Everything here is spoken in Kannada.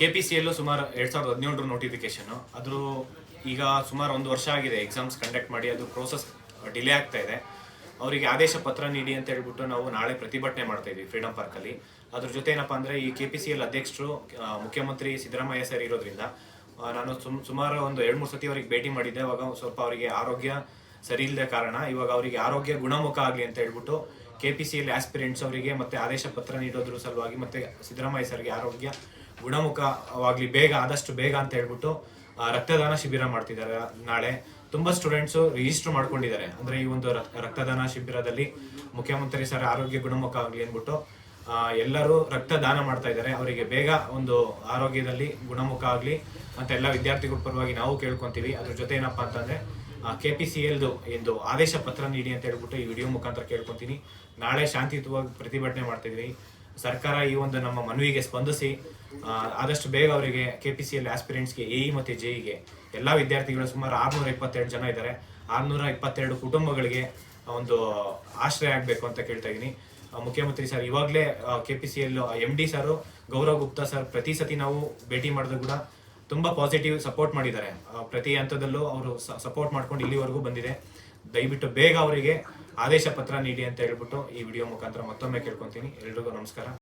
ಕೆ ಪಿ ಸಿ ಎಲ್ಲು ಸುಮಾರು ಎರಡ್ ಸಾವಿರದ ಹದಿನೇಳರ ನೋಟಿಫಿಕೇಶನ್ ಅದ್ರ ಈಗ ಸುಮಾರು ಒಂದು ವರ್ಷ ಆಗಿದೆ ಎಕ್ಸಾಮ್ಸ್ ಕಂಡಕ್ಟ್ ಮಾಡಿ, ಅದು ಪ್ರೋಸೆಸ್ ಡಿಲೇ ಆಗ್ತಾ ಇದೆ. ಅವರಿಗೆ ಆದೇಶ ಪತ್ರ ನೀಡಿ ಅಂತ ಹೇಳ್ಬಿಟ್ಟು ನಾವು ನಾಳೆ ಪ್ರತಿಭಟನೆ ಮಾಡ್ತಾ ಇದೀವಿ ಫ್ರೀಡಂ ಪಾರ್ಕ್ ಅಲ್ಲಿ. ಅದ್ರ ಜೊತೆ ಏನಪ್ಪಾ ಅಂದ್ರೆ ಈ ಕೆ ಪಿ ಸಿ ಎಲ್ ಅಧ್ಯಕ್ಷರು ಮುಖ್ಯಮಂತ್ರಿ ಸಿದ್ದರಾಮಯ್ಯ ಸರ್ ಇರೋದ್ರಿಂದ ನಾನು ಸುಮ್- ಸುಮಾರು ಒಂದು ಎರಡು ಮೂರು ಸತಿ ಅವರಿಗೆ ಭೇಟಿ ಮಾಡಿದ್ದೆ. ಅವಾಗ ಸ್ವಲ್ಪ ಅವರಿಗೆ ಆರೋಗ್ಯ ಸರಿ ಇಲ್ಲದ ಕಾರಣ ಇವಾಗ ಅವರಿಗೆ ಆರೋಗ್ಯ ಗುಣಮುಖ ಆಗಲಿ ಅಂತ ಹೇಳ್ಬಿಟ್ಟು K P C L aspirants ಅವರಿಗೆ ಮತ್ತೆ ಆದೇಶ ಪತ್ರ ನೀಡೋದ್ರ ಸಲುವಾಗಿ ಮತ್ತೆ ಸಿದ್ದರಾಮಯ್ಯ ಸರ್ಗೆ ಆರೋಗ್ಯ ಗುಣಮುಖವಾಗ್ಲಿ ಬೇಗ, ಆದಷ್ಟು ಬೇಗ ಅಂತ ಹೇಳ್ಬಿಟ್ಟು ರಕ್ತದಾನ ಶಿಬಿರ ಮಾಡ್ತಿದ್ದಾರೆ ನಾಳೆ. ತುಂಬಾ ಸ್ಟೂಡೆಂಟ್ಸ್ ರಿಜಿಸ್ಟರ್ ಮಾಡ್ಕೊಂಡಿದ್ದಾರೆ. ಅಂದ್ರೆ ಈ ಒಂದು ರಕ್ತದಾನ ಶಿಬಿರದಲ್ಲಿ ಮುಖ್ಯಮಂತ್ರಿ ಸರ್ ಆರೋಗ್ಯ ಗುಣಮುಖ ಆಗಲಿ ಅಂದ್ಬಿಟ್ಟು ಎಲ್ಲರೂ ರಕ್ತದಾನ ಮಾಡ್ತಾ ಇದ್ದಾರೆ. ಅವರಿಗೆ ಬೇಗ ಒಂದು ಆರೋಗ್ಯದಲ್ಲಿ ಗುಣಮುಖ ಆಗಲಿ ಅಂತ ಎಲ್ಲ ವಿದ್ಯಾರ್ಥಿಗಳ ಪರವಾಗಿ ನಾವು ಕೇಳ್ಕೊಂತೀವಿ. ಅದ್ರ ಜೊತೆ ಏನಪ್ಪಾ ಅಂತಂದ್ರೆ ಕೆ ಪಿ ಸಿ ಎಲ್ದು ಎಂದು ಆದೇಶ ಪತ್ರ ನೀಡಿ ಅಂತ ಹೇಳ್ಬಿಟ್ಟು ಈ ವಿಡಿಯೋ ಮುಖಾಂತರ ಕೇಳ್ಕೊಂತೀನಿ. ನಾಳೆ ಶಾಂತಿಯುತವಾಗಿ ಪ್ರತಿಭಟನೆ ಮಾಡ್ತಿದ್ವಿ ಸರ್ಕಾರ ಈ ಒಂದು ನಮ್ಮ ಮನವಿಗೆ ಸ್ಪಂದಿಸಿ ಆದಷ್ಟು ಬೇಗ ಅವರಿಗೆ ಕೆ ಪಿ ಸಿ ಎಲ್ ಆಸ್ಪಿರೆಂಟ್ಸ್ಗೆ ಎಇ ಮತ್ತು ಜೆಇಗೆ ಎಲ್ಲ ವಿದ್ಯಾರ್ಥಿಗಳು ಸುಮಾರು ಆರುನೂರ ಇಪ್ಪತ್ತೆರಡು ಜನ ಇದ್ದಾರೆ. ಆರುನೂರ ಇಪ್ಪತ್ತೆರಡು ಕುಟುಂಬಗಳಿಗೆ ಒಂದು ಆಶ್ರಯ ಆಗಬೇಕು ಅಂತ ಕೇಳ್ತಾ ಇದ್ದೀನಿ. ಮುಖ್ಯಮಂತ್ರಿ ಸರ್, ಇವಾಗಲೇ K P C L M D sir, Gaurav Gupta sir, ಪ್ರತಿ ಸತಿ ನಾವು ಭೇಟಿ ಮಾಡಿದ್ರು ಕೂಡ ತುಂಬ ಪಾಸಿಟಿವ್ ಸಪೋರ್ಟ್ ಮಾಡಿದ್ದಾರೆ. ಪ್ರತಿ ಹಂತದಲ್ಲೂ ಅವರು ಸಪೋರ್ಟ್ ಮಾಡ್ಕೊಂಡು ಇಲ್ಲಿವರೆಗೂ ಬಂದಿದೆ. ದಯವಿಟ್ಟು ಬೇಗ ಅವರಿಗೆ ಆದೇಶ ಪತ್ರ ನೀಡಿ ಅಂತ ಹೇಳ್ಬಿಟ್ಟು ಈ ವಿಡಿಯೋ ಮುಖಾಂತರ ಮತ್ತೊಮ್ಮೆ ಕೇಳ್ಕೊಂತೀನಿ. ಎಲ್ರಿಗೂ ನಮಸ್ಕಾರ.